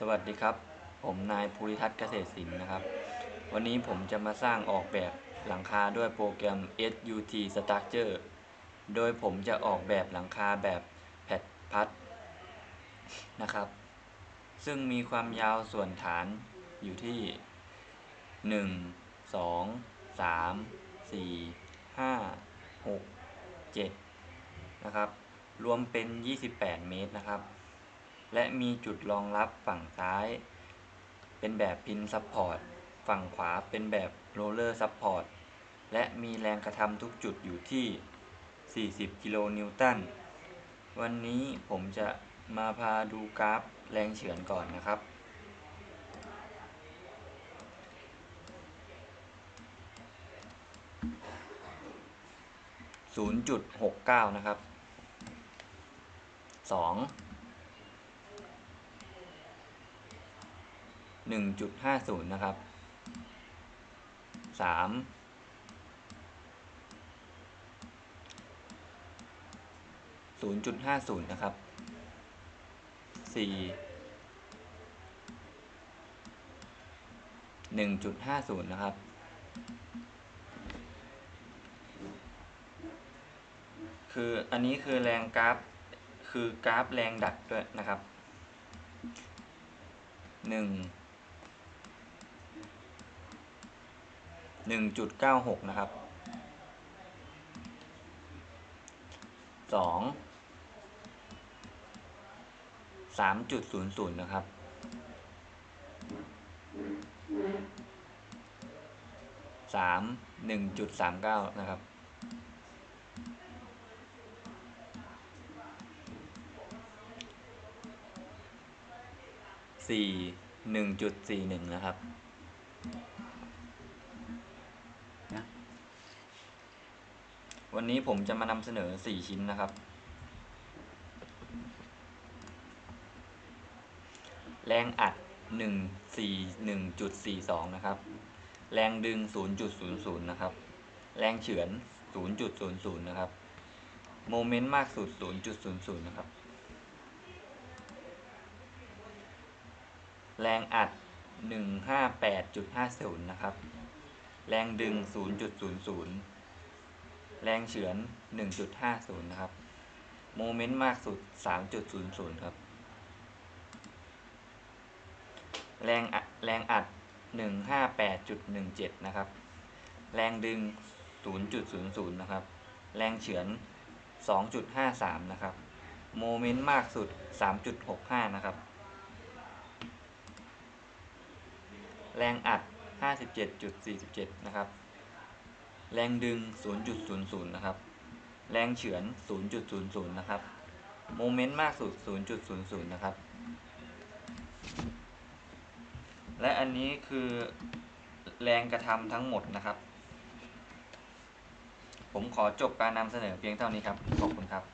สวัสดีครับ ผมนายภูริทัศน์เกษตรศิลป์นะครับ วันนี้ผมจะมาสร้างออกแบบหลังคาด้วยโปรแกรม SUT Structure โดยผมจะออกแบบหลังคาแบบแผ่นพัดนะครับ ซึ่งมีความยาวส่วนฐานอยู่ที่ 1 2 3 4 5 6 7 นะครับ รวมเป็น 28 เมตรนะครับ และมีจุดรองรับฝั่งซ้าย เป็นแบบพินซัพพอร์ต ฝั่งขวาเป็นแบบโรลเลอร์ซัพพอร์ต และมีแรงกระทำทุกจุดอยู่ที่ 40 กิโลนิวตัน วันนี้ผมจะมาพาดูกราฟแรงเฉือนก่อนนะครับ 0.69 นะครับ 2 หนึ่งจุดห้าศูนย์นะครับสามศูนย์จุดห้าศูนย์นะครับสี่หนึ่งจุดห้าศูนย์นะครับคืออันนี้คือแรงกราฟคือกราฟแรงดัดด้วยนะครับหนึ่ง หนึ่งจุดเก้าหกนะครับสองสามจุดศูนย์ศูนย์นะครับสามหนึ่งจุดสามเก้านะครับสี่หนึ่งจุดสี่หนึ่งนะครับ นะ วันนี้ผมจะมานำเสนอ 4 ชิ้นนะครับ แรงอัด 1 4 1.42 นะครับ แรงดึง 0.00 นะครับ แรงเฉือน 0.00 นะครับ โมเมนต์มากสุด 0.00 นะครับ แรงอัด 158.50 นะครับ แรงดึง 0.00 แรงเฉือน 1.50 นะครับ โมเมนต์มากสุด 3.00 ครับ แรงอัดแรงอัด 158.17 นะครับ แรงดึง 0.00 นะครับ แรงเฉือน 2.53 นะครับ โมเมนต์มากสุด 3.65 นะครับ แรงอัด 57.47 นะครับ แรงดึง 0.00 นะครับ แรงเฉือน 0.00 นะครับ โมเมนต์มากสุด 0.00 นะครับ และอันนี้คือแรงกระทำทั้งหมดนะครับ ผมขอจบการนำเสนอเพียงเท่านี้ครับ ขอบคุณครับ